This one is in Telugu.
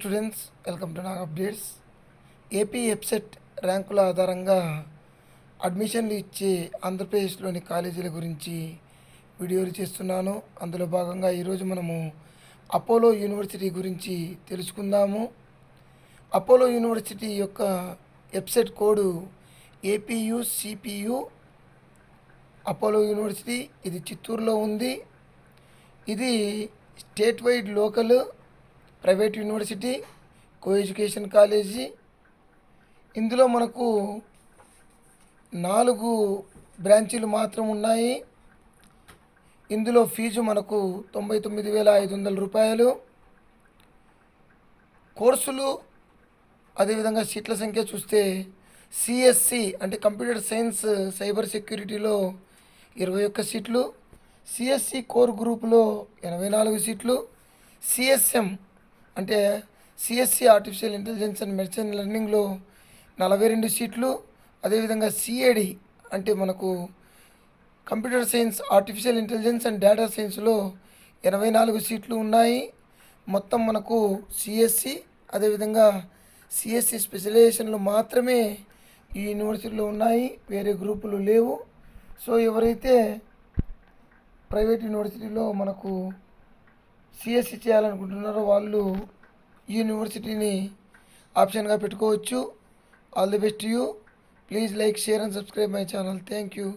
Students welcome to Nag updates. AP website ర్యాంకుల ఆధారంగా అడ్మిషన్లు ఇచ్చే ఆంధ్రప్రదేశ్లోని కాలేజీల గురించి వీడియోలు చేస్తున్నాను. అందులో భాగంగా ఈరోజు మనము అపోలో యూనివర్సిటీ గురించి తెలుసుకుందాము. అపోలో యూనివర్సిటీ యొక్క website code APU CPU. Apollo university ఇది చిత్తూరులో ఉంది. ఇది state wide local private university co education college ఇందులో మనకు నాలుగు బ్రాంచీలు మాత్రం ఉన్నాయి. ఇందులో ఫీజు మనకు తొంభై తొమ్మిది వేల ఐదు వందల రూపాయలు. కోర్సులు అదేవిధంగా సీట్ల సంఖ్య చూస్తే సిఎస్సి అంటే కంప్యూటర్ సైన్స్ సైబర్ సెక్యూరిటీలో ఇరవై ఒక్క సీట్లు సిఎస్సి కోర్ గ్రూపులో ఎనభై నాలుగు సీట్లు సిఎస్ఎం అంటే CSC artificial intelligence and medicine లెర్నింగ్లో నలభై రెండు సీట్లు అదేవిధంగా సిఏడి అంటే మనకు computer science artificial intelligence and data సైన్స్లో ఎనభై నాలుగు సీట్లు ఉన్నాయి. మొత్తం మనకు సిఎస్సి అదేవిధంగా సిఎస్సి స్పెషలైజేషన్లు మాత్రమే ఈ యూనివర్సిటీలో ఉన్నాయి. వేరే గ్రూపులు లేవు. సో ఎవరైతే ప్రైవేట్ యూనివర్సిటీలో మనకు సిఎస్సి చేయాలనుకుంటున్నారో వాళ్ళు యూనివర్సిటీని ఆప్షన్గా పెట్టుకోవచ్చు. All the best you please like share and subscribe my channel thank you